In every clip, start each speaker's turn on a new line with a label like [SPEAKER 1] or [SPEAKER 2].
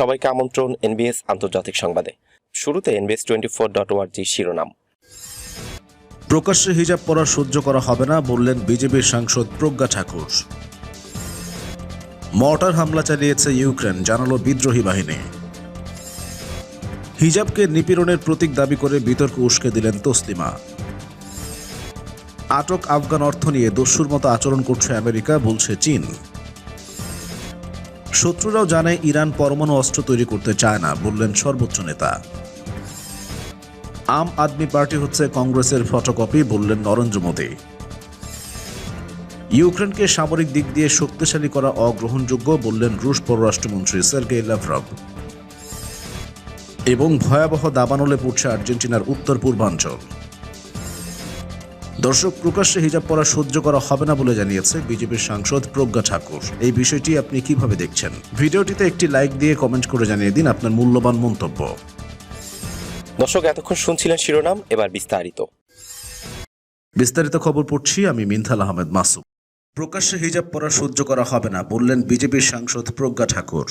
[SPEAKER 1] সবাইকে আমন্ত্রণ এনবিএস আন্তর্জাতিক সংবাদে শুরুতে এনবিএস টোয়েন্টি ফোর ডট ওয়ার্জি শিরোনাম
[SPEAKER 2] প্রকাশ্যে হিজাব পরা সহ্য করা হবে না বললেন বিজেপির সাংসদ প্রজ্ঞা ঠাকুর মর্টার হামলা চালিয়েছে ইউক্রেন জানালো বিদ্রোহী বাহিনী হিজাবকে নিপীড়নের প্রতীক দাবি করে বিতর্ক উস্কে দিলেন তসলিমা আটক আফগান অর্থ নিয়ে দস্যুর মতো আচরণ করছে আমেরিকা বলছে চীন শত্রুরাও জানে ইরান পরমাণু অস্ত্র তৈরি করতে চায় না বললেন সর্বোচ্চ নেতা আম আদমি পার্টি হচ্ছে কংগ্রেসের ফটোকপি বললেন নরেন্দ্র মোদী ইউক্রেনকে সামরিক দিক দিয়ে শক্তিশালী করা অগ্রহণযোগ্য বললেন রুশ পররাষ্ট্রমন্ত্রী সের্গে লাভরভ এবং ভয়াবহ দাবানলে পড়ছে আর্জেন্টিনার উত্তর পূর্বাঞ্চল দর্শক প্রকাশ্যে হিজাব পরা সহ্য করা হবে না বলে জানিয়েছে বিজেপির সাংসদ প্রজ্ঞা ঠাকুর এই বিষয়টি আপনি কিভাবে দেখছেন ভিডিওটিতে একটি লাইক দিয়ে কমেন্ট করে জানিয়ে দিন আপনার মূল্যবান মন্তব্য
[SPEAKER 1] দর্শক এতক্ষণ শুনছিলেন শিরোনাম এবার বিস্তারিত
[SPEAKER 3] বিস্তারিত খবর পড়ছি আমি মিনথাল আহমেদ মাসুম প্রকাশ্যে হিজাব পরা সহ্য করা হবে না বললেন বিজেপির সাংসদ প্রজ্ঞা ঠাকুর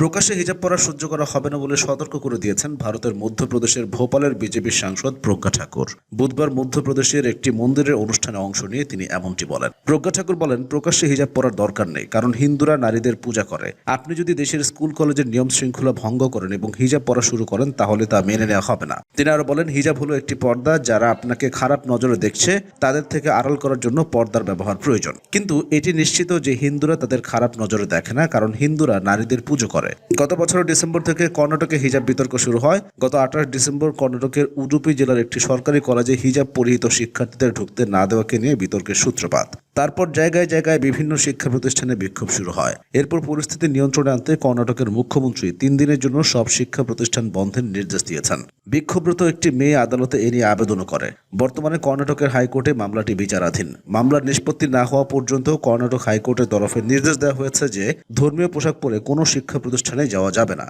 [SPEAKER 3] প্রকাশ্যে হিজাব পরা সহ্য করা হবে না বলে সতর্ক করে দিয়েছেন ভারতের মধ্যপ্রদেশের ভোপালের বিজেপি সাংসদ প্রজ্ঞা ঠাকুর বুধবার মধ্যপ্রদেশের একটি মন্দিরের অনুষ্ঠানে অংশ নিয়ে তিনি এমনটি বলেন প্রজ্ঞা ঠাকুর বলেন প্রকাশ্যে হিজাব পরার দরকার নেই কারণ হিন্দুরা নারীদের পূজা করে আপনি যদি দেশের স্কুল কলেজের নিয়ম শৃঙ্খলা ভঙ্গ করেন এবং হিজাব পরা শুরু করেন তাহলে তা মেনে নেওয়া হবে না তিনি আরো বলেন হিজাব হলো একটি পর্দা যারা আপনাকে খারাপ নজরে দেখছে তাদের থেকে আড়াল করার জন্য পর্দার ব্যবহার প্রয়োজন কিন্তু এটি নিশ্চিত যে হিন্দুরা তাদের খারাপ নজরে দেখে না কারণ হিন্দুরা নারীদের পুজো করে পারে গত বছর ডিসেম্বর থেকে কর্ণাটকে হিজাব বিতর্ক শুরু হয় গত আঠাশ ডিসেম্বর কর্ণাটকের উডুপি জেলার একটি সরকারি কলেজে হিজাব পরিহিত শিক্ষার্থীদের ঢুকতে না দেওয়াকে নিয়ে বিতর্কের সূত্রপাত তারপর জায়গায় জায়গায় বিভিন্ন শিক্ষা প্রতিষ্ঠানে বিক্ষোভ শুরু হয় এরপর পরিস্থিতি নিয়ন্ত্রণে আনতে কর্ণাটকের মুখ্যমন্ত্রী তিন দিনের জন্য সব শিক্ষা প্রতিষ্ঠান বন্ধের নির্দেশ দিয়েছেন বিক্ষোভরত একটি মেয়ে আদালতে এ নিয়ে আবেদনও করে বর্তমানে কর্ণাটকের হাইকোর্টে মামলাটি বিচারাধীন মামলার নিষ্পত্তি না হওয়া পর্যন্ত কর্ণাটক হাইকোর্টের তরফে নির্দেশ দেওয়া হয়েছে যে ধর্মীয় পোশাক পরে কোনো শিক্ষা প্রতিষ্ঠানে যাওয়া যাবে না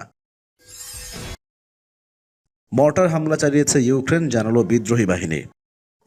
[SPEAKER 2] মর্টার হামলা চালিয়েছে ইউক্রেন জানালো বিদ্রোহী বাহিনী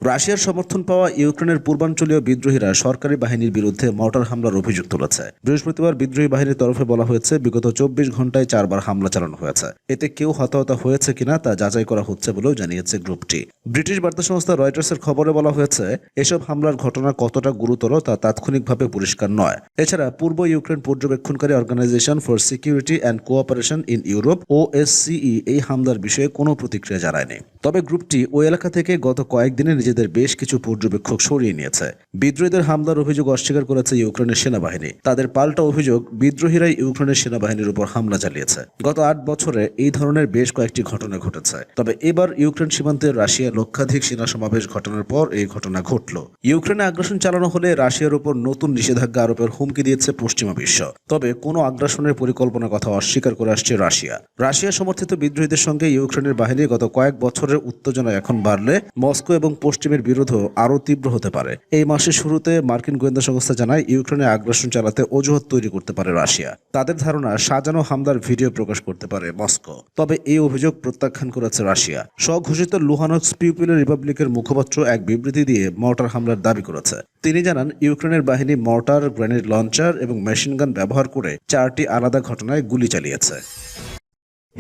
[SPEAKER 2] রাশিয়ার সমর্থন পাওয়া ইউক্রেনের পূর্বাঞ্চলীয় বিদ্রোহীরা সরকারি বাহিনীর বিরুদ্ধে মর্টার হামলার অভিযোগ তুলেছে বৃহস্পতিবার বিদ্রোহী বাহিনীর তরফে বলা হয়েছে বিগত চব্বিশ ঘন্টায় চারবার হামলা চালানো হয়েছে এতে কেউ হতাহত হয়েছে কিনা তা যাচাই করা হচ্ছে বলেও জানিয়েছে গ্রুপটি ব্রিটিশ বার্তা সংস্থা রয়টার্সের খবরে বলা হয়েছে এসব হামলার ঘটনা কতটা গুরুতর তা তাৎক্ষণিকভাবে পরিষ্কার নয় এছাড়া পূর্ব ইউক্রেন পর্যবেক্ষণকারী organization for security and cooperation in Europe OSCE এই হামলার বিষয়ে কোনো প্রতিক্রিয়া জানায়নি তবে গ্রুপটি ওই এলাকা থেকে গত কয়েকদিনে নিজের নিজেদের বেশ কিছু পর্যবেক্ষক সরিয়ে নিয়েছে বিদ্রোহীদের হামলার অভিযোগ অস্বীকার করেছে ইউক্রেনের সেনাবাহিনী তাদের পাল্টা অভিযোগ বিদ্রোহীরাই ইউক্রেনের সেনাবাহিনীর উপর হামলা চালিয়েছে গত আট বছরে এই ধরনের বেশ কয়েকটি ঘটনা ঘটেছে তবে এবার ইউক্রেন সীমান্তে রাশিয়া লক্ষাধিক সেনা সমাবেশ ঘটনার পর এই ঘটনা ঘটল ইউক্রেনে আগ্রাসন চালানো হলে রাশিয়ার উপর নতুন নিষেধাজ্ঞা আরোপের হুমকি দিয়েছে পশ্চিমা বিশ্ব তবে কোনো আগ্রাসনের পরিকল্পনার কথা অস্বীকার করে আসছে রাশিয়া রাশিয়া সমর্থিত বিদ্রোহীদের সঙ্গে ইউক্রেনের বাহিনী গত কয়েক বছরের উত্তেজনা এখন বাড়লে মস্কো এবং পশ্চিম পশ্চিমের বিরোধ আরও তীব্র হতে পারে এই মাসের শুরুতে মার্কিন গোয়েন্দা সংস্থা জানায় ইউক্রেনে আগ্রাসন চালাতে অজুহাত তৈরি করতে পারে রাশিয়া তাদের ধারণা সাজানো হামলার ভিডিও প্রকাশ করতে পারে মস্কো তবে এই অভিযোগ প্রত্যাখ্যান করেছে রাশিয়া স্বঘোষিত লুহানক পিপুলের রিপাবলিকের মুখপাত্র এক বিবৃতি দিয়ে মর্টার হামলার দাবি করেছে তিনি জানান ইউক্রেনের বাহিনী মর্টার গ্রেনেড লঞ্চার এবং মেশিনগান ব্যবহার করে চারটি আলাদা ঘটনায় গুলি চালিয়েছে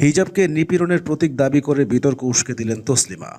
[SPEAKER 2] হিজাবকে নিপীড়নের প্রতীক দাবি করে বিতর্ক উস্কে দিলেন তসলিমা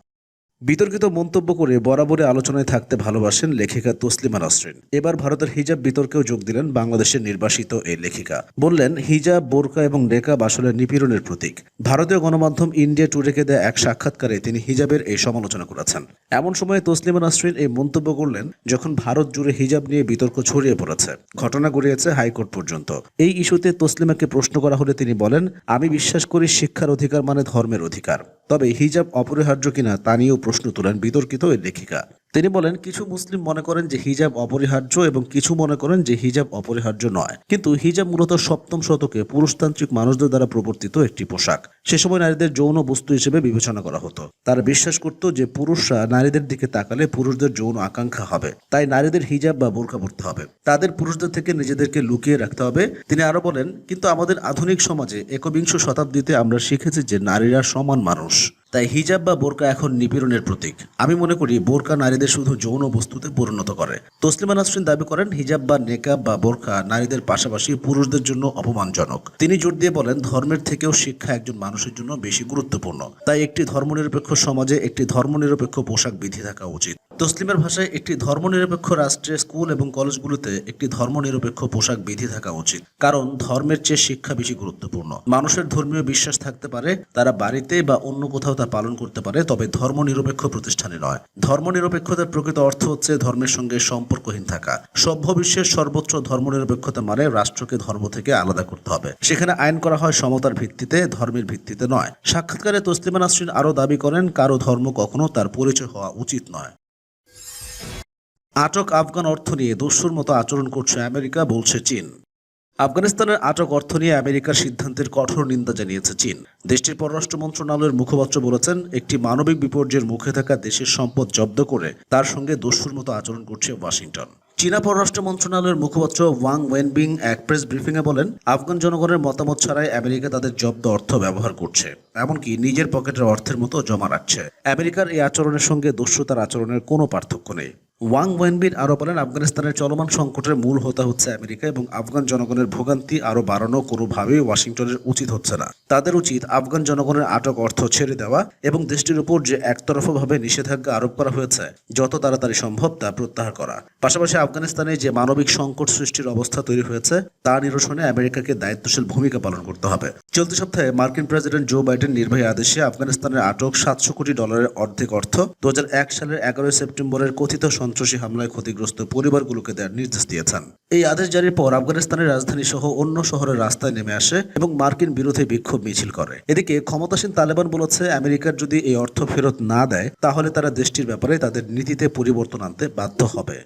[SPEAKER 2] বিতর্কিত মন্তব্য করে বরাবরে আলোচনায় থাকতে ভালোবাসেন লেখিকা তসলিমা নাসরিন এবার ভারতের হিজাব বিতর্কেও যোগ দিলেন বাংলাদেশের নির্বাসিত এই লেখিকা বললেন হিজাব বোরকা এবং ডেকা আসলে নিপীড়নের প্রতীক ভারতীয় গণমাধ্যম ইন্ডিয়া টুডেকে দেয়া এক সাক্ষাৎকারে তিনি হিজাবের এই সমালোচনা করেছেন এমন সময়ে তসলিমা নাসরিন এই মন্তব্য করলেন যখন ভারত জুড়ে হিজাব নিয়ে বিতর্ক ছড়িয়ে পড়েছে ঘটনা গড়িয়েছে হাইকোর্ট পর্যন্ত এই ইস্যুতে তসলিমাকে প্রশ্ন করা হলে তিনি বলেন আমি বিশ্বাস করি শিক্ষার অধিকার মানে ধর্মের অধিকার তবে হিজাব অপরিহার্য কিনা তা নিয়েও প্রশ্ন তোলেন বিতর্কিত ওই লেখিকা তিনি বলেন কিছু মুসলিম মনে করেন যে হিজাব অপরিহার্য এবং কিছু মনে করেন যে হিজাব অপরিহার্য নয় কিন্তু হিজাব মূলত সপ্তম শতকে পুরুষতান্ত্রিক মানুষদের দ্বারা প্রবর্তিত একটি পোশাক সে সময় নারীদের যৌন বস্তু হিসেবে বিবেচনা করা হতো তারা বিশ্বাস করত যে পুরুষরা নারীদের দিকে তাকালে পুরুষদের যৌন আকাঙ্ক্ষা হবে তাই নারীদের হিজাব বা বোরখা পড়তে হবে তাদের পুরুষদের থেকে নিজেদেরকে লুকিয়ে রাখতে হবে তিনি আরো বলেন কিন্তু আমাদের আধুনিক সমাজে একবিংশ শতাব্দীতে আমরা শিখেছি যে নারীরা সমান মানুষ তাই হিজাব বা বোরকা এখন নিপীড়নের প্রতীক আমি মনে করি বোরকা নারীদের নারীদের শুধু যৌন বস্তুতে পরিণত করে তসলিমা নাসরিন দাবি করেন হিজাব বা নেকাব বা বোরখা নারীদের পাশাপাশি পুরুষদের জন্য অপমানজনক তিনি জোর দিয়ে বলেন ধর্মের থেকেও শিক্ষা একজন মানুষের জন্য বেশি গুরুত্বপূর্ণ তাই একটি ধর্মনিরপেক্ষ সমাজে একটি ধর্মনিরপেক্ষ পোশাক বিধি থাকা উচিত তসলিমের ভাষায় একটি ধর্মনিরপেক্ষ রাষ্ট্রে স্কুল এবং কলেজগুলোতে একটি ধর্মনিরপেক্ষ পোশাক বিধি থাকা উচিত কারণ ধর্মের চেয়ে শিক্ষা বেশি গুরুত্বপূর্ণ মানুষের ধর্মীয় বিশ্বাস থাকতে পারে তারা বাড়িতে বা অন্য কোথাও তা পালন করতে পারে তবে ধর্মনিরপেক্ষ প্রতিষ্ঠানে নয় ধর্মনিরপেক্ষতার প্রকৃত অর্থ হচ্ছে ধর্মের সঙ্গে সম্পর্কহীন থাকা সভ্য বিশ্বের সর্বোচ্চ ধর্মনিরপেক্ষতা মানে রাষ্ট্রকে ধর্ম থেকে আলাদা করতে হবে সেখানে আইন করা হয় সমতার ভিত্তিতে ধর্মের ভিত্তিতে নয় সাক্ষাৎকারে তসলিমা নাসরিন আরও দাবি করেন কারো ধর্ম কখনো তার পরিচয় হওয়া উচিত নয় আটক আফগান অর্থ নিয়ে দস্যুর মতো আচরণ করছে আমেরিকা বলছে চীন আফগানিস্তানের আটক অর্থ নিয়ে আমেরিকার সিদ্ধান্তের কঠোর নিন্দা জানিয়েছে চীন দেশটির পররাষ্ট্র মন্ত্রণালয়ের মুখপাত্র বলেছেন একটি মানবিক বিপর্যয়ের মুখে থাকা দেশের সম্পদ জব্দ করে তার সঙ্গে দস্যুর মতো আচরণ করছে ওয়াশিংটন চীনা পররাষ্ট্র মন্ত্রণালয়ের মুখপাত্র ওয়াং ওয়েনবিং এক প্রেস ব্রিফিংয়ে বলেন আফগান জনগণের মতামত ছাড়াই আমেরিকা তাদের জব্দ অর্থ ব্যবহার করছে এমনকি নিজের পকেটের অর্থের মতো জমা রাখছে আমেরিকার এই আচরণের সঙ্গে দস্যুতার আচরণের কোনো পার্থক্য নেই ওয়াং ওয়েনবিন আরও বলেন আফগানিস্তানের চলমান সংকটের মূল হতা হচ্ছে আমেরিকা এবং আফগান জনগণের ভোগান্তি আরও বাড়ানো কোনোভাবেই ওয়াশিংটনের উচিত হচ্ছে না তাদের উচিত আফগান জনগণের আটক অর্থ ছেড়ে দেওয়া এবং দেশটির উপর যে একতরফাভাবে নিষেধাজ্ঞা আরোপ করা হয়েছে যত তাড়াতাড়ি সম্ভব তা প্রত্যাহার করা পাশাপাশি আফগানিস্তানে যে মানবিক সংকট সৃষ্টির অবস্থা তৈরি হয়েছে তা নিরসনে আমেরিকাকে দায়িত্বশীল ভূমিকা পালন করতে হবে চলতি সপ্তাহে মার্কিন প্রেসিডেন্ট জো বাইডেন নির্বাহী আদেশে আফগানিস্তানের আটক সাতশো কোটি ডলারের অর্ধেক অর্থ দু সালের এগারোই সেপ্টেম্বরের কথিত সন্ত্রাসী হামলায় ক্ষতিগ্রস্ত পরিবারগুলোকে দেওয়ার নির্দেশ দিয়েছেন এই আদেশ জারির পর আফগানিস্তানের রাজধানী সহ অন্য শহরের রাস্তায় নেমে আসে এবং মার্কিন বিরোধী বিক্ষোভ মিছিল করে এদিকে ক্ষমতাসীন তালেবান বলেছে আমেরিকার যদি এই অর্থ ফেরত না দেয় তাহলে তারা দেশটির ব্যাপারে তাদের নীতিতে পরিবর্তন আনতে বাধ্য হবে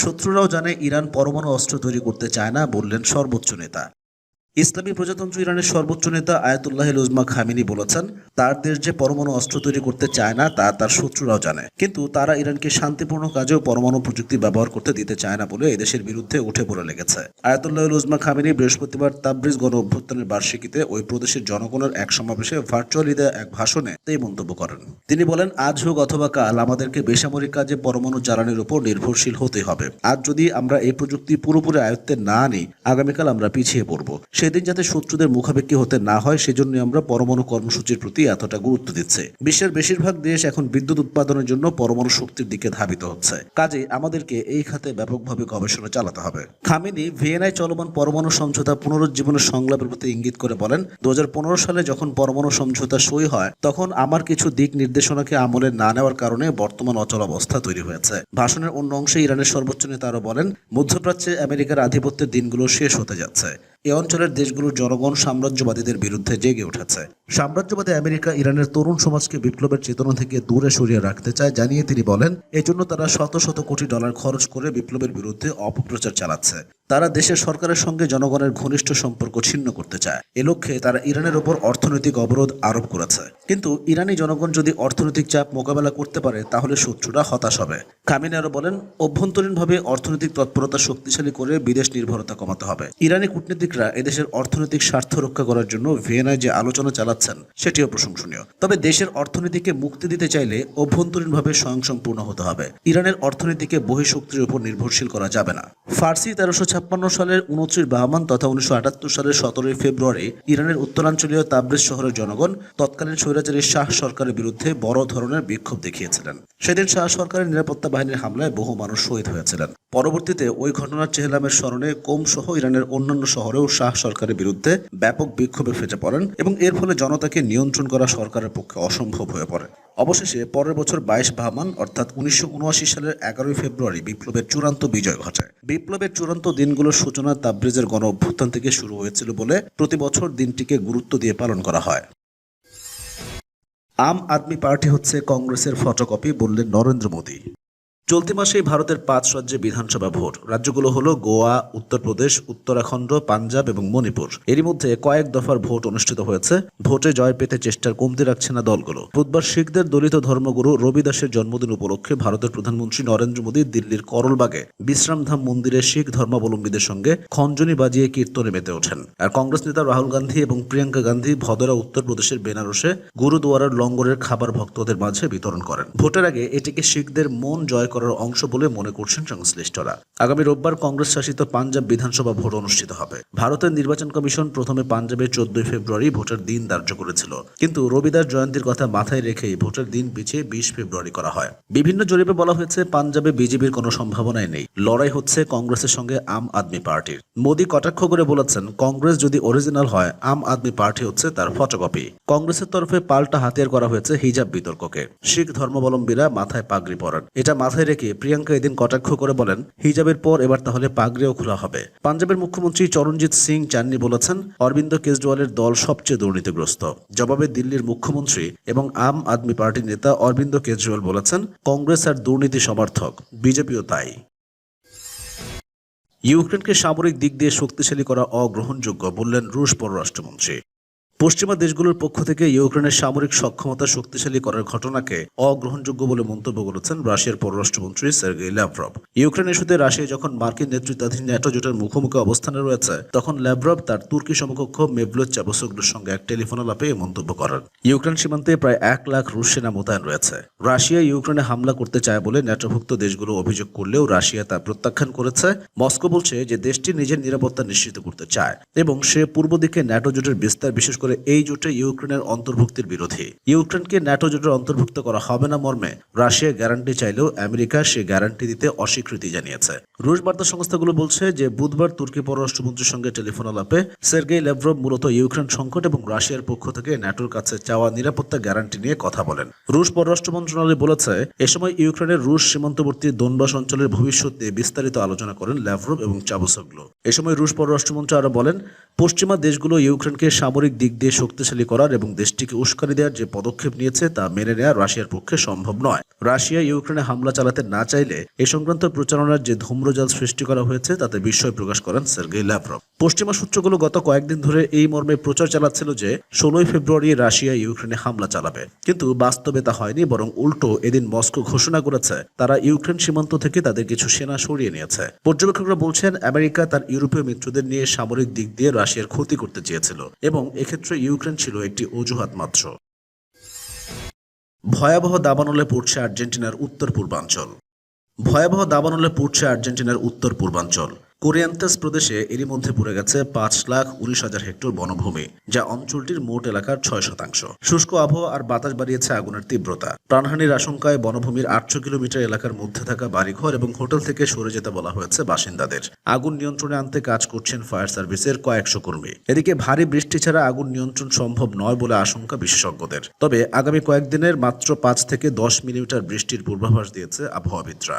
[SPEAKER 2] শত্রুরাও জানে ইরান পরমাণু অস্ত্র তৈরি করতে চায় না বললেন সর্বোচ্চ নেতা ইসলামী প্রজাতন্ত্র ইরানের সর্বোচ্চ নেতা আয়াতুল্লাহ লুজমা খামিনি বলেছেন তার দেশ যে পরমাণু অস্ত্র তৈরি করতে চায় না তা তার শত্রুরাও জানে কিন্তু তারা ইরানকে শান্তিপূর্ণ কাজেও পরমাণু প্রযুক্তি ব্যবহার করতে দিতে চায় না বলে এদেশের বিরুদ্ধে উঠে পড়ে লেগেছে আয়াতুল্লাহ লুজমা খামিনি বৃহস্পতিবার তাবরিজ গণ অভ্যুত্থানের বার্ষিকীতে ওই প্রদেশের জনগণের এক সমাবেশে ভার্চুয়ালি দেয়া এক ভাষণে এই মন্তব্য করেন তিনি বলেন আজ হোক অথবা কাল আমাদেরকে বেসামরিক কাজে পরমাণু জ্বালানির উপর নির্ভরশীল হতে হবে আজ যদি আমরা এই প্রযুক্তি পুরোপুরি আয়ত্তে না আনি আগামীকাল আমরা পিছিয়ে পড়ব সেদিন যাতে শত্রুদের মুখাপেক্ষি হতে না হয় সেজন্য আমরা পরমাণু কর্মসূচির প্রতি এতটা গুরুত্ব দিচ্ছে বিশ্বের বেশিরভাগ দেশ এখন বিদ্যুৎ উৎপাদনের জন্য পরমাণু শক্তির দিকে ধাবিত হচ্ছে কাজে আমাদেরকে এই খাতে ব্যাপকভাবে গবেষণা চালাতে হবে খামিনি ভিয়েনায় চলমান পরমাণু সমঝোতা পুনরুজ্জীবনের সংলাপের প্রতি ইঙ্গিত করে বলেন দু সালে যখন পরমাণু সমঝোতা সই হয় তখন আমার কিছু দিক নির্দেশনাকে আমলে না নেওয়ার কারণে বর্তমান অবস্থা তৈরি হয়েছে ভাষণের অন্য অংশে ইরানের সর্বোচ্চ নেতা বলেন মধ্যপ্রাচ্যে আমেরিকার আধিপত্যের দিনগুলো শেষ হতে যাচ্ছে এ অঞ্চলের দেশগুলোর জনগণ সাম্রাজ্যবাদীদের বিরুদ্ধে জেগে উঠেছে সাম্রাজ্যবাদী আমেরিকা ইরানের তরুণ সমাজকে বিপ্লবের চেতনা থেকে দূরে সরিয়ে রাখতে চায় জানিয়ে তিনি বলেন এজন্য তারা শত শত কোটি ডলার খরচ করে বিপ্লবের বিরুদ্ধে অপপ্রচার চালাচ্ছে তারা দেশের সরকারের সঙ্গে জনগণের ঘনিষ্ঠ সম্পর্ক ছিন্ন করতে চায় এ লক্ষ্যে তারা ইরানের ওপর অর্থনৈতিক অবরোধ আরোপ করেছে কিন্তু ইরানি জনগণ যদি অর্থনৈতিক চাপ মোকাবেলা করতে পারে তাহলে শত্রুরা হতাশ হবে কামিনী আরো বলেন অভ্যন্তরীণভাবে অর্থনৈতিক তৎপরতা শক্তিশালী করে বিদেশ নির্ভরতা কমাতে হবে ইরানি কূটনীতিক নাগরিকরা এদেশের অর্থনৈতিক স্বার্থ রক্ষা করার জন্য ভিয়েনায় যে আলোচনা চালাচ্ছেন সেটিও প্রশংসনীয় তবে দেশের অর্থনীতিকে মুক্তি দিতে চাইলে অভ্যন্তরীণভাবে স্বয়ংসম্পূর্ণ হতে হবে ইরানের অর্থনীতিকে বহিঃশক্তির উপর নির্ভরশীল করা যাবে না ফার্সি তেরোশো ছাপ্পান্ন সালের উনত্রিশ বাহমান তথা উনিশশো আটাত্তর সালের সতেরোই ফেব্রুয়ারি ইরানের উত্তরাঞ্চলীয় তাবরিজ শহরের জনগণ তৎকালীন স্বৈরাচারী শাহ সরকারের বিরুদ্ধে বড় ধরনের বিক্ষোভ দেখিয়েছিলেন সেদিন শাহ সরকারের নিরাপত্তা বাহিনীর হামলায় বহু মানুষ শহীদ হয়েছিলেন পরবর্তীতে ওই ঘটনার চেহলামের স্মরণে কোম সহ ইরানের অন্যান্য শহরে পরেও শাহ সরকারের বিরুদ্ধে ব্যাপক বিক্ষোভে ফেটে পড়েন এবং এর ফলে জনতাকে নিয়ন্ত্রণ করা সরকারের পক্ষে অসম্ভব হয়ে পড়ে অবশেষে পরের বছর বাইশ বাহমান অর্থাৎ উনিশশো সালের এগারোই ফেব্রুয়ারি বিপ্লবের চূড়ান্ত বিজয় ঘটায় বিপ্লবের চূড়ান্ত দিনগুলোর সূচনা তাব্রিজের গণ অভ্যুত্থান থেকে শুরু হয়েছিল বলে প্রতি বছর দিনটিকে গুরুত্ব দিয়ে পালন করা হয় আম আদমি পার্টি হচ্ছে কংগ্রেসের ফটোকপি বললেন নরেন্দ্র মোদী
[SPEAKER 3] চলতি মাসে ভারতের পাঁচ রাজ্যে বিধানসভা ভোট রাজ্যগুলো হলো গোয়া উত্তরপ্রদেশ উত্তরাখণ্ড পাঞ্জাব এবং মণিপুর এরই মধ্যে কয়েক দফার ভোট অনুষ্ঠিত হয়েছে ভোটে জয় পেতে চেষ্টার কমতি রাখছে না দলগুলো বুধবার শিখদের দলিত ধর্মগুরু রবি দাসের জন্মদিন উপলক্ষে ভারতের প্রধানমন্ত্রী নরেন্দ্র মোদী দিল্লির করলবাগে বিশ্রামধাম মন্দিরে শিখ ধর্মাবলম্বীদের সঙ্গে খঞ্জনি বাজিয়ে কীর্তনে মেতে ওঠেন আর কংগ্রেস নেতা রাহুল গান্ধী এবং প্রিয়াঙ্কা গান্ধী ভদরা উত্তরপ্রদেশের বেনারসে গুরুদুয়ারার লঙ্গরের খাবার ভক্তদের মাঝে বিতরণ করেন ভোটের আগে এটিকে শিখদের মন জয় করার অংশ বলে মনে করছেন সংশ্লিষ্টরা আগামী রোববার কংগ্রেস শাসিত পাঞ্জাব বিধানসভা ভোট অনুষ্ঠিত হবে ভারতের নির্বাচন কমিশন প্রথমে পাঞ্জাবে চোদ্দই ফেব্রুয়ারি ভোটের দিন ধার্য করেছিল কিন্তু রবিদাস জয়ন্তীর কথা মাথায় রেখেই ভোটের দিন পিছিয়ে বিশ ফেব্রুয়ারি করা হয় বিভিন্ন জরিপে বলা হয়েছে পাঞ্জাবে বিজেপির কোনো সম্ভাবনাই নেই লড়াই হচ্ছে কংগ্রেসের সঙ্গে আম আদমি পার্টির মোদী কটাক্ষ করে বলেছেন কংগ্রেস যদি অরিজিনাল হয় আম আদমি পার্টি হচ্ছে তার ফটোকপি কংগ্রেসের তরফে পাল্টা হাতিয়ার করা হয়েছে হিজাব বিতর্ককে শিখ ধর্মাবলম্বীরা মাথায় পাগড়ি পরান এটা মাথায় মাথায় রেখে প্রিয়াঙ্কা এদিন কটাক্ষ করে বলেন হিজাবের পর এবার তাহলে পাগড়িও খোলা হবে পাঞ্জাবের মুখ্যমন্ত্রী চরণজিৎ সিং চান্নি বলেছেন অরবিন্দ কেজরিওয়ালের দল সবচেয়ে দুর্নীতিগ্রস্ত জবাবে দিল্লির মুখ্যমন্ত্রী এবং আম আদমি পার্টির নেতা অরবিন্দ কেজরিওয়াল বলেছেন কংগ্রেস আর দুর্নীতি সমর্থক বিজেপিও তাই
[SPEAKER 2] ইউক্রেনকে সামরিক দিক দিয়ে শক্তিশালী করা অগ্রহণযোগ্য বললেন রুশ পররাষ্ট্রমন্ত্রী পশ্চিমা দেশগুলোর পক্ষ থেকে ইউক্রেনের সামরিক সক্ষমতা শক্তিশালী করার ঘটনাকে অগ্রহণযোগ্য বলে মন্তব্য করেছেন রাশিয়ার পররাষ্ট্রমন্ত্রী সের্গেই ল্যাভরভ ইউক্রেন ইস্যুতে রাশিয়া যখন মার্কিন নেতৃত্বাধীন ন্যাটো জোটের মুখোমুখি অবস্থানে রয়েছে তখন ল্যাভরভ তার তুর্কি সমকক্ষ মেভলো চাবসোগ্লোর সঙ্গে এক টেলিফোন আলাপে এই মন্তব্য করেন ইউক্রেন সীমান্তে প্রায় এক লাখ রুশ সেনা মোতায়েন রয়েছে রাশিয়া ইউক্রেনে হামলা করতে চায় বলে ন্যাটোভুক্ত দেশগুলো অভিযোগ করলেও রাশিয়া তা প্রত্যাখ্যান করেছে মস্কো বলছে যে দেশটি নিজের নিরাপত্তা নিশ্চিত করতে চায় এবং সে পূর্ব দিকে ন্যাটো জোটের বিস্তার বিশেষ করে করে এই জোটে ইউক্রেনের অন্তর্ভুক্তির বিরোধী ইউক্রেনকে ন্যাটো জোটে অন্তর্ভুক্ত করা হবে না মর্মে রাশিয়া গ্যারান্টি চাইলেও আমেরিকা সে গ্যারান্টি দিতে অস্বীকৃতি জানিয়েছে রুশ বার্তা সংস্থাগুলো বলছে যে বুধবার তুর্কি পররাষ্ট্রমন্ত্রীর সঙ্গে টেলিফোন আলাপে সের্গেই লেভ্রভ মূলত ইউক্রেন সংকট এবং রাশিয়ার পক্ষ থেকে ন্যাটোর কাছে চাওয়া নিরাপত্তা গ্যারান্টি নিয়ে কথা বলেন রুশ পররাষ্ট্র মন্ত্রণালয় বলেছে এ সময় ইউক্রেনের রুশ সীমান্তবর্তী দোনবাস অঞ্চলের ভবিষ্যৎ নিয়ে বিস্তারিত আলোচনা করেন ল্যাভ্রভ এবং চাবুসগলো এ সময় রুশ পররাষ্ট্রমন্ত্রী আরো বলেন পশ্চিমা দেশগুলো ইউক্রেনকে সামরিক দিক দিয়ে শক্তিশালী করার এবং দেশটিকে উস্কানি দেওয়ার যে পদক্ষেপ নিয়েছে তা মেনে নেওয়া রাশিয়ার পক্ষে সম্ভব নয় রাশিয়া ইউক্রেনে হামলা চালাতে না চাইলে এ সংক্রান্ত প্রচারণার যে ধূম্রজাল সৃষ্টি করা হয়েছে তাতে বিস্ময় প্রকাশ করেন সের্গেই ল্যাভরভ পশ্চিমা সূত্রগুলো গত কয়েকদিন ধরে এই মর্মে প্রচার চালাচ্ছিল যে ষোলোই ফেব্রুয়ারি রাশিয়া ইউক্রেনে হামলা চালাবে কিন্তু বাস্তবে তা হয়নি বরং উল্টো এদিন মস্কো ঘোষণা করেছে তারা ইউক্রেন সীমান্ত থেকে তাদের কিছু সেনা সরিয়ে নিয়েছে পর্যবেক্ষকরা বলছেন আমেরিকা তার ইউরোপীয় মিত্রদের নিয়ে সামরিক দিক দিয়ে রাশিয়ার ক্ষতি করতে চেয়েছিল এবং এক্ষেত্রে ক্ষেত্রে ইউক্রেন ছিল একটি অজুহাত মাত্র ভয়াবহ দাবানলে পড়ছে আর্জেন্টিনার উত্তর পূর্বাঞ্চল ভয়াবহ দাবানলে পড়ছে আর্জেন্টিনার উত্তর পূর্বাঞ্চল কোরিয়ান্তাস প্রদেশে এরই মধ্যে পড়ে গেছে পাঁচ লাখ উনিশ হাজার হেক্টর বনভূমি যা অঞ্চলটির মোট এলাকার ছয় শতাংশ শুষ্ক আবহাওয়া আর বাতাস বাড়িয়েছে আগুনের তীব্রতা প্রাণহানির আশঙ্কায় বনভূমির আটশো কিলোমিটার এলাকার মধ্যে থাকা বাড়িঘর এবং হোটেল থেকে সরে যেতে বলা হয়েছে বাসিন্দাদের আগুন নিয়ন্ত্রণে আনতে কাজ করছেন ফায়ার সার্ভিসের কয়েকশো কর্মী এদিকে ভারী বৃষ্টি ছাড়া আগুন নিয়ন্ত্রণ সম্ভব নয় বলে আশঙ্কা বিশেষজ্ঞদের তবে আগামী কয়েকদিনের মাত্র পাঁচ থেকে দশ মিলিমিটার বৃষ্টির পূর্বাভাস দিয়েছে আবহাওয়াবিদরা